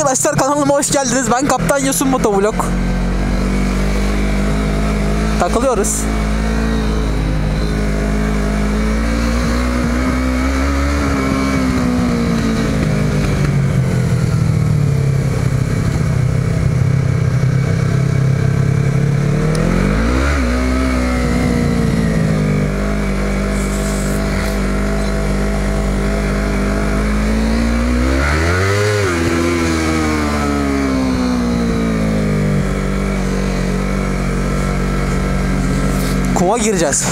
arkadaşlar kanalıma hoş geldiniz. Ben Kaptan Yosun Motovlog. Takılıyoruz. Kuma gireceğiz.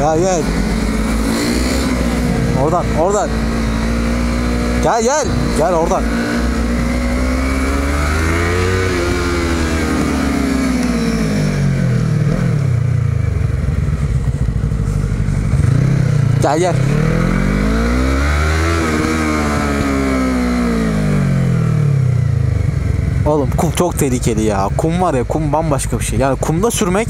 ya gel. Oradan, oradan. Gel gel. Gel oradan. Gel gel. Oğlum kum çok tehlikeli ya. Kum var ya kum bambaşka bir şey. Yani kumda sürmek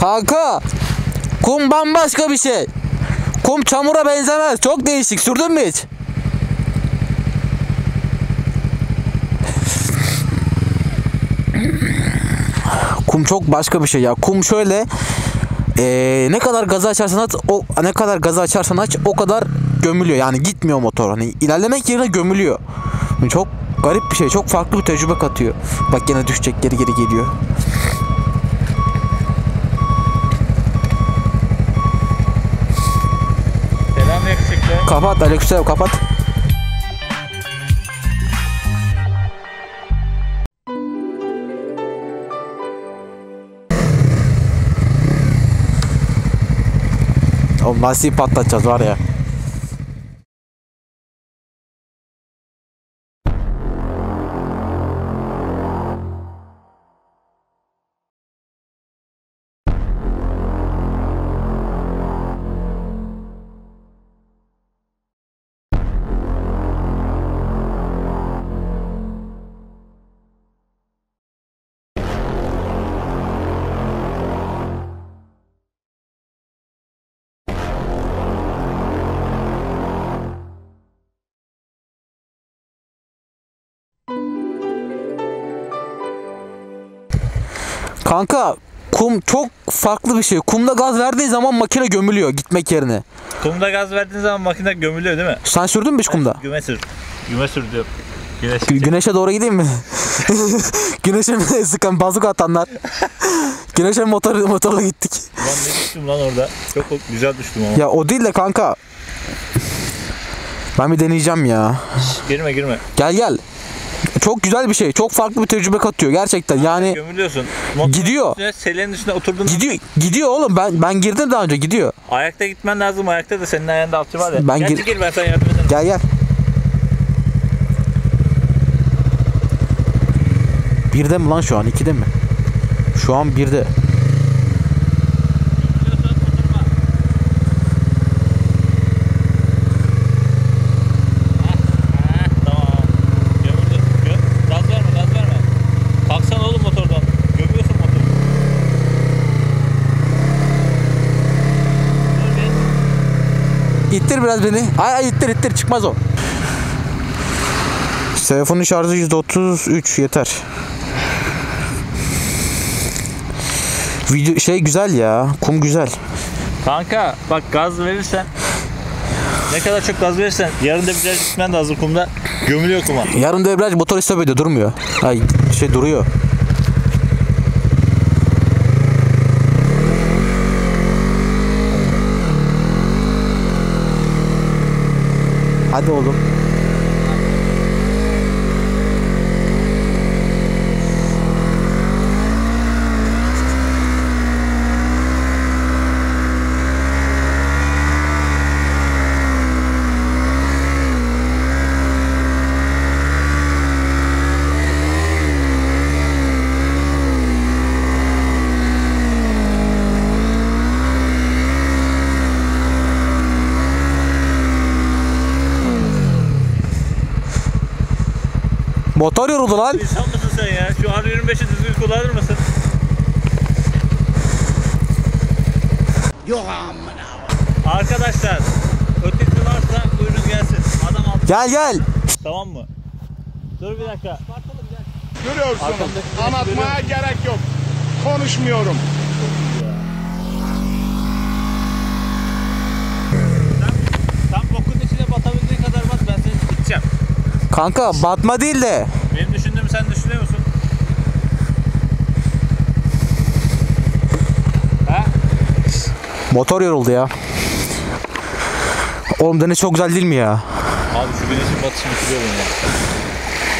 Kanka kum bambaşka bir şey. Kum çamura benzemez. Çok değişik. Sürdün mü hiç? Kum çok başka bir şey ya. Kum şöyle eee, ne kadar gazı açarsan aç, o ne kadar gazı açarsan aç o kadar gömülüyor. Yani gitmiyor motor. Hani ilerlemek yerine gömülüyor. Çok garip bir şey. Çok farklı bir tecrübe katıyor. Bak yine düşecek geri geri geliyor. Selam yakışıklı. Kapat Aleykümselam kapat. O lastiği patlatacağız var Kanka kum çok farklı bir şey. Kumda gaz verdiğin zaman makine gömülüyor gitmek yerine. Kumda gaz verdiğin zaman makine gömülüyor değil mi? Sen sürdün mü hiç kumda? Güme sür. Güme sür diyor. Güneş. Gü- güneşe doğru gideyim mi? Güneşe mi sıkan bazuka atanlar? Güneşe motor motorla gittik. Lan ne düştüm lan orada. Çok güzel düştüm ama. Ya o değil de kanka. Ben bir deneyeceğim ya. Girme girme. Gel gel. Çok güzel bir şey. Çok farklı bir tecrübe katıyor gerçekten. Yani Gömülüyorsun. Motorun Gidiyor. Üstüne, selenin üstüne oturdun. gidiyor gidiyor oğlum. Ben ben girdim daha önce gidiyor. Ayakta gitmen lazım. Ayakta da senin ayağında alçı var ya. Ben Gel gir- çekil ben sana yardım ederim. Gel gel. Birde mi lan şu an? ikide mi? Şu an birde. Heh, tamam. Gömüldün. Gö gaz verme gaz verme. Kalksana oğlum motordan. Gömüyorsun motoru. Dur bir. İttir biraz beni. Ay ay ittir ittir çıkmaz o. Telefonun şarjı %33 yeter. Video şey güzel ya. Kum güzel. Kanka bak gaz verirsen ne kadar çok gaz verirsen yarın da biraz gitmen de hazır kumda gömülüyor kuma. Yarım debriyaj motor istop ediyor durmuyor. Ay şey duruyor. Hadi oğlum. Motor yoruldu lan. İnsan mısın sen ya? Şu R25'i düzgün kullanır mısın? Yok amına. Arkadaşlar ötesi varsa buyurun gelsin. Adam altı Gel gel. tamam mı? Dur bir dakika. Görüyorsunuz. Anlatmaya gerek yok. Konuşmuyorum. Sen bokun içine batabildiğin kadar bat ben seni gideceğim. Kanka batma değil de. Benim düşündüğümü sen düşünüyor musun? Ha? Motor yoruldu ya. Oğlum deniz çok güzel değil mi ya? Abi şu güneşin batışını bitiriyorum ya.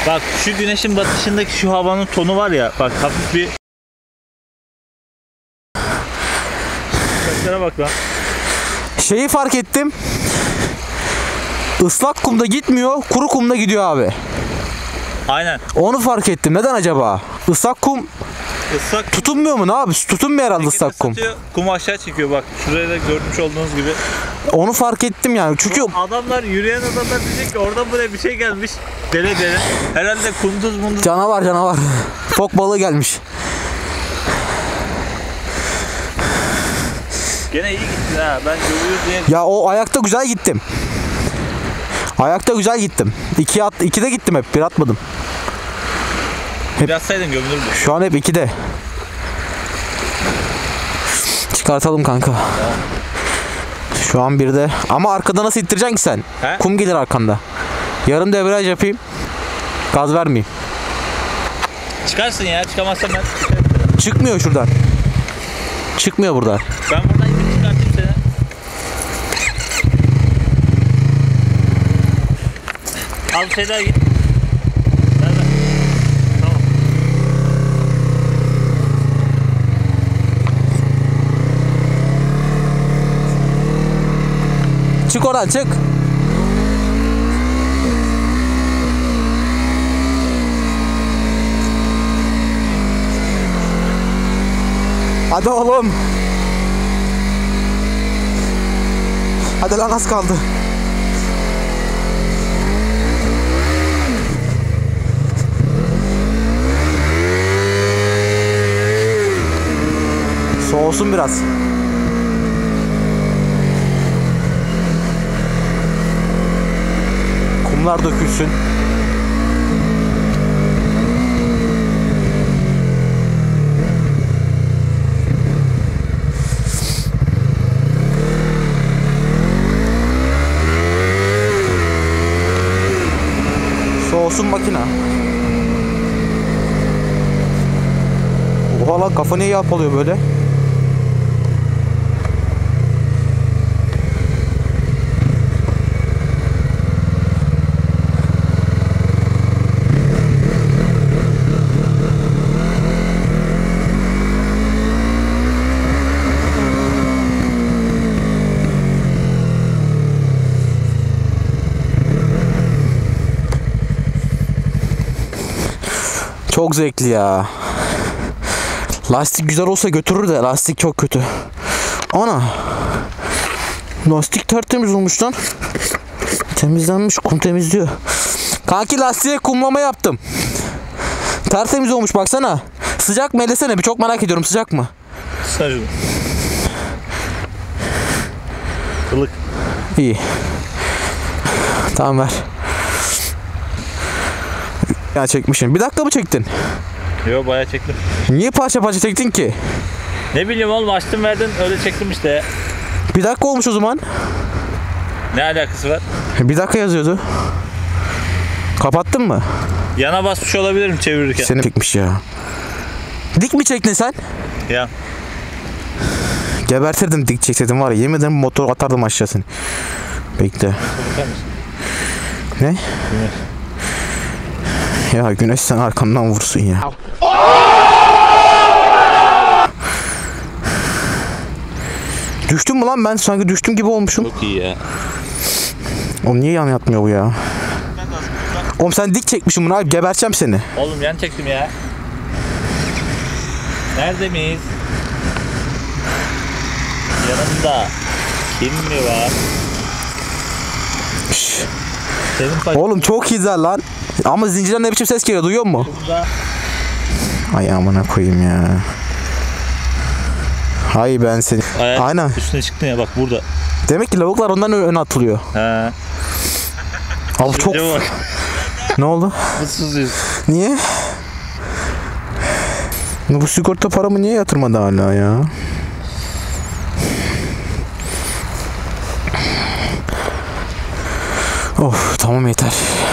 Bak şu güneşin batışındaki şu havanın tonu var ya bak hafif bir Saçlara bak lan. Şeyi fark ettim. Islak kumda gitmiyor, kuru kumda gidiyor abi. Aynen. Onu fark ettim. Neden acaba? Islak kum Islak tutunmuyor mu ne abi? Tutunmuyor herhalde ıslak kum. satıyor, kumu aşağı çekiyor bak. Şuraya da görmüş olduğunuz gibi. Onu fark ettim yani. Çünkü Adamlar yürüyen adamlar diyecek ki oradan buraya bir şey gelmiş. Dere dere. Herhalde kunduz munduz. canavar canavar. Fok balığı gelmiş. Gene iyi gittin ha. Ben görüyoruz diye. Ya o ayakta güzel gittim. Ayakta güzel gittim. İki at, ikide gittim hep. Bir atmadım. Yazsaydın gömülürdü. Şu an hep ikide. Çıkartalım kanka. Şu an birde. Ama arkada nasıl ittireceksin ki sen? He? Kum gelir arkanda. Yarım debriyaj yapayım. Gaz vermeyeyim. Çıkarsın ya. Çıkamazsan ben. Çıkmıyor şuradan. Çıkmıyor burada. Ben buradan Al şeyler git. Çık oradan çık. Hadi oğlum. Hadi lan az kaldı. Soğusun biraz. Kumlar dökülsün. Soğusun makina. Oha lan kafa niye yapalıyor böyle? Çok zevkli ya. Lastik güzel olsa götürür de lastik çok kötü. Ana. Lastik tertemiz olmuş lan. Temizlenmiş kum temizliyor. Kanki lastiğe kumlama yaptım. Tertemiz olmuş baksana. Sıcak mı elesene bir çok merak ediyorum sıcak mı? Şunu. Kılık. İyi. Tamam ver. Ya çekmişim. Bir dakika mı çektin? Yo bayağı çektim. Niye parça parça çektin ki? Ne bileyim oğlum açtım verdin öyle çektim işte. Bir dakika olmuş o zaman. Ne alakası var? Bir dakika yazıyordu. Kapattın mı? Yana basmış olabilirim çevirirken. Seni çekmiş ya. Dik mi çektin sen? Ya. Gebertirdim dik çekseydim var ya yemin ederim motor atardım aşağı seni. Bekle. Bakar mısın? Ya güneş sen arkamdan vursun ya. Düştüm mü lan ben sanki düştüm gibi olmuşum. Çok iyi ya. Oğlum niye yan yatmıyor bu ya? Oğlum sen dik çekmişsin bunu abi geberçem seni. Oğlum yan çektim ya. Nerede miyiz? Yanımda. Kim mi var? Şş. Oğlum çok güzel lan. Ama zincirden ne biçim ses geliyor duyuyor musun? Ay amına koyayım ya. Hay ben seni. ayak Aynen. üstüne çıktın ya bak burada. Demek ki lavuklar ondan öne atılıyor. He. Abi çok... Bak. Ne oldu? Mutsuz yüz. Niye? Bu sigorta paramı niye yatırmadı hala ya? Of tamam yeter.